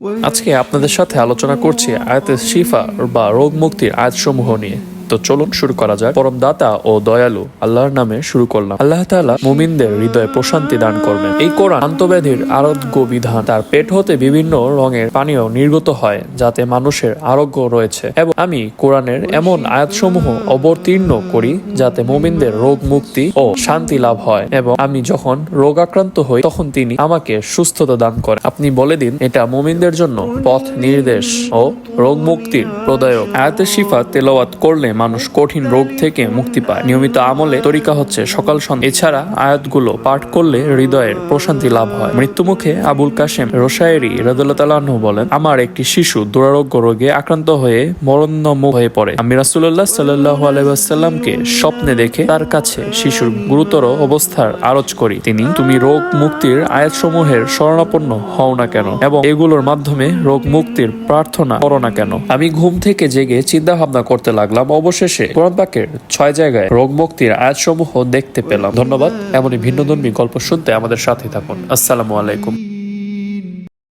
আজকে আপনাদের সাথে আলোচনা করছি আয়াতে শিফা বা রোগ মুক্তির আয়াতসমূহ নিয়ে। তো চলুন শুরু করা যাক। পরম দাতা ও দয়ালু আল্লাহর নামে শুরু করলাম। আল্লাহ তাআলা মুমিনদের হৃদয়ে প্রশান্তি দান করবেন। এই কোরআন আন্তব্যাধির আরোগ্য বিধান। তার পেট হতে বিভিন্ন রঙের পানীয় নির্গত হয়, যাতে মানুষের আরোগ্য রয়েছে। এবং আমি কোরআনের এমন আয়াতসমূহ অবতীর্ণ করি, যাতে মুমিনদের রোগ মুক্তি ও শান্তি লাভ হয়। এবং আমি যখন রোগ আক্রান্ত হই, তখন তিনি আমাকে সুস্থতা দান করেন। আপনি বলে দিন, এটা মুমিনদের জন্য পথ নির্দেশ ও রোগ মুক্তির প্রদায়ক। আয়াতে শিফা তেলাওয়াত করলে মানুষ কঠিন রোগ থেকে মুক্তি পায়। নিয়মিত আমলে তরিকা হচ্ছে সকাল সন্ধ্যা। এছাড়া আয়াতগুলো পাঠ করলে হৃদয়ের প্রশান্তি লাভ হয়। মৃত্যুমুখে আবুল কাশেম রোশায়েরি রাদুল্লাহ বলেন, আমার একটি শিশু দুরারোগ্য রোগে আক্রান্ত হয়ে মরণমুখ হয়ে পড়ে। আমি রাসুল্লাহ সাল্লাহ আলাইসাল্লামকে স্বপ্নে দেখে তার কাছে শিশুর গুরুতর অবস্থার আরজ করি। তিনি, তুমি রোগ মুক্তির আয়াতসমূহের শরণাপন্ন হও না কেন এবং এগুলোর মাধ্যমে রোগ মুক্তির প্রার্থনা করো না কেন? আমি ঘুম থেকে জেগে চিন্তা ভাবনা করতে লাগলাম। কোরআন পাকের ছয় জায়গায় রোগ মুক্তির আয়াতসমূহ দেখতে পেলাম। ধন্যবাদ। এমনই ভিন্ন ধর্মী গল্প শুনতে আমাদের সাথে থাকুন। আসসালামু আলাইকুম।